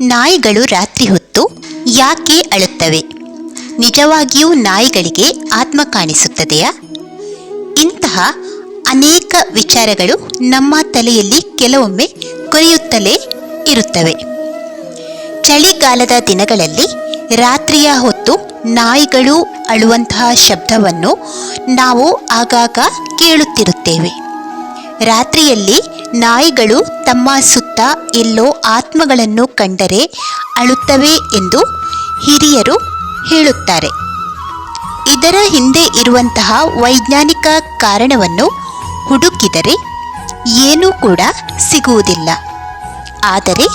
ನಾಯಿಗಳು ರಾತ್ರಿ ಹೊತ್ತು ಯಾಕೆ ಅಳುತ್ತವೆ? ನಿಜವಾಗಿಯೂ ನಾಯಿಗಳಿಗೆ ಆತ್ಮ ಕಾಣಿಸುತ್ತದೆಯಾ? ಇಂತಹ ಅನೇಕ ವಿಚಾರಗಳು ನಮ್ಮ ತಲೆಯಲ್ಲಿ ಕೆಲವೊಮ್ಮೆ ಕೊರೆಯುತ್ತಲೇ ಇರುತ್ತವೆ. ಚಳಿಗಾಲದ ದಿನಗಳಲ್ಲಿ ರಾತ್ರಿಯ ಹೊತ್ತು ನಾಯಿಗಳು ಅಳುವಂತಹ ಶಬ್ದವನ್ನು ನಾವು ಆಗಾಗ ಕೇಳುತ್ತಿರುತ್ತೇವೆ. ರಾತ್ರಿಯಲ್ಲಿ ನಾಯಿಗಳು ತಮ್ಮ ಸುತ್ತ ಎಲ್ಲೋ ಆತ್ಮಗಳನ್ನು ಕಂಡರೆ ಅಳುತ್ತವೆ ಎಂದು ಹಿರಿಯರು ಹೇಳುತ್ತಾರೆ. ಇದರ ಹಿಂದೆ ಇರುವಂತಹ ವೈಜ್ಞಾನಿಕ ಕಾರಣವನ್ನು ಹುಡುಕಿದರೆ ಏನೂ ಕೂಡ ಸಿಗುವುದಿಲ್ಲ. ಆದರೆ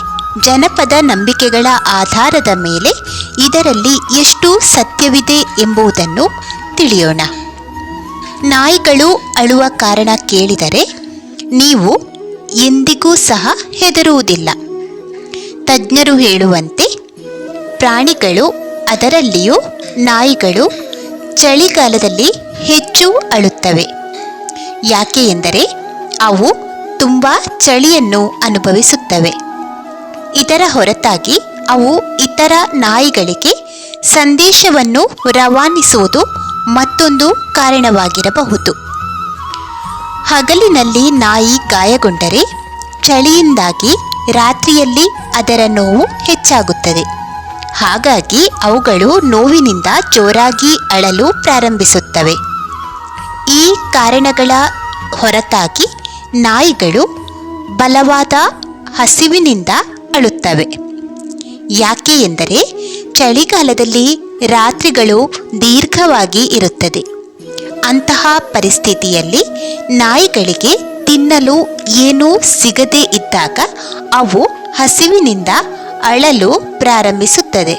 ಜನಪದ ನಂಬಿಕೆಗಳ ಆಧಾರದ ಮೇಲೆ ಇದರಲ್ಲಿ ಎಷ್ಟು ಸತ್ಯವಿದೆ ಎಂಬುದನ್ನು ತಿಳಿಯೋಣ. ನಾಯಿಗಳು ಅಳುವ ಕಾರಣ ಕೇಳಿದರೆ, ನೀವು ಎಂದಿಗೂ ಸಹ ಹೆದರುವುದಿಲ್ಲ. ತಜ್ಞರು ಹೇಳುವಂತೆ ಪ್ರಾಣಿಗಳು ಅದರಲ್ಲಿಯೂ ನಾಯಿಗಳು ಚಳಿಗಾಲದಲ್ಲಿ ಹೆಚ್ಚು ಅಳುತ್ತವೆ. ಯಾಕೆ ಎಂದರೆ ಅವು ತುಂಬ ಚಳಿಯನ್ನು ಅನುಭವಿಸುತ್ತವೆ. ಇದರ ಹೊರತಾಗಿ ಅವು ಇತರ ನಾಯಿಗಳಿಗೆ ಸಂದೇಶವನ್ನು ರವಾನಿಸುವುದು ಮತ್ತೊಂದು ಕಾರಣವಾಗಿರಬಹುದು. ಹಗಲಿನಲ್ಲಿ ನಾಯಿ ಗಾಯಗೊಂಡರೆ ಚಳಿಯಿಂದಾಗಿ ರಾತ್ರಿಯಲ್ಲಿ ಅದರ ನೋವು ಹೆಚ್ಚಾಗುತ್ತದೆ. ಹಾಗಾಗಿ ಅವುಗಳು ನೋವಿನಿಂದ ಜೋರಾಗಿ ಅಳಲು ಪ್ರಾರಂಭಿಸುತ್ತವೆ. ಈ ಕಾರಣಗಳ ಹೊರತಾಗಿ ನಾಯಿಗಳು ಬಲವಾದ ಹಸಿವಿನಿಂದ ಅಳುತ್ತವೆ. ಯಾಕೆ ಎಂದರೆ ಚಳಿಗಾಲದಲ್ಲಿ ರಾತ್ರಿಗಳು ದೀರ್ಘವಾಗಿ ಇರುತ್ತದೆ. ಅಂತಹ ಪರಿಸ್ಥಿತಿಯಲ್ಲಿ ನಾಯಿಗಳಿಗೆ ತಿನ್ನಲು ಏನೂ ಸಿಗದೇ ಇದ್ದಾಗ ಅವು ಹಸಿವಿನಿಂದ ಅಳಲು ಪ್ರಾರಂಭಿಸುತ್ತದೆ.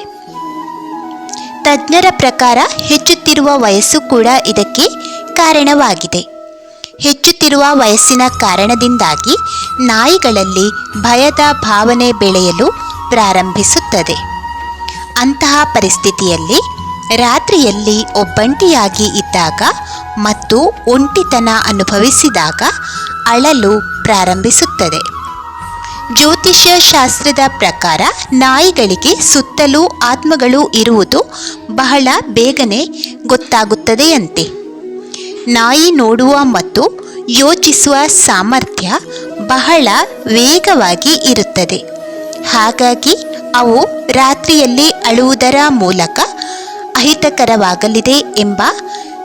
ತಜ್ಞರ ಪ್ರಕಾರ ಹೆಚ್ಚುತ್ತಿರುವ ವಯಸ್ಸು ಕೂಡ ಇದಕ್ಕೆ ಕಾರಣವಾಗಿದೆ. ಹೆಚ್ಚುತ್ತಿರುವ ವಯಸ್ಸಿನ ಕಾರಣದಿಂದಾಗಿ ನಾಯಿಗಳಲ್ಲಿ ಭಯದ ಭಾವನೆ ಬೆಳೆಯಲು ಪ್ರಾರಂಭಿಸುತ್ತದೆ. ಅಂತಹ ಪರಿಸ್ಥಿತಿಯಲ್ಲಿ ರಾತ್ರಿಯಲ್ಲಿ ಒಬ್ಬಂಟಿಯಾಗಿ ಇದ್ದಾಗ ಮತ್ತು ಒಂಟಿತನ ಅನುಭವಿಸಿದಾಗ ಅಳಲು ಪ್ರಾರಂಭಿಸುತ್ತದೆ. ಜ್ಯೋತಿಷ್ಯ ಶಾಸ್ತ್ರದ ಪ್ರಕಾರ ನಾಯಿಗಳಿಗೆ ಸುತ್ತಲೂ ಆತ್ಮಗಳು ಇರುವುದು ಬಹಳ ಬೇಗನೆ ಗೊತ್ತಾಗುತ್ತದೆಯಂತೆ. ನಾಯಿ ನೋಡುವ ಮತ್ತು ಯೋಚಿಸುವ ಸಾಮರ್ಥ್ಯ ಬಹಳ ವೇಗವಾಗಿ ಇರುತ್ತದೆ. ಹಾಗಾಗಿ ಅವು ರಾತ್ರಿಯಲ್ಲಿ ಅಳುವುದರ ಮೂಲಕ ಅಹಿತಕರವಾಗಲಿದೆ ಎಂಬ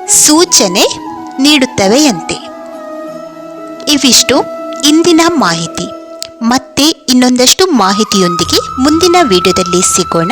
ಸೂಚನೆ ನೀಡುತ್ತವೆಯಂತೆ. ಇವಿಷ್ಟು ಇಂದಿನ ಮಾಹಿತಿ. ಮತ್ತೆ ಇನ್ನೊಂದಷ್ಟು ಮಾಹಿತಿಯೊಂದಿಗೆ ಮುಂದಿನ ವಿಡಿಯೋದಲ್ಲಿ ಸಿಗೋಣ.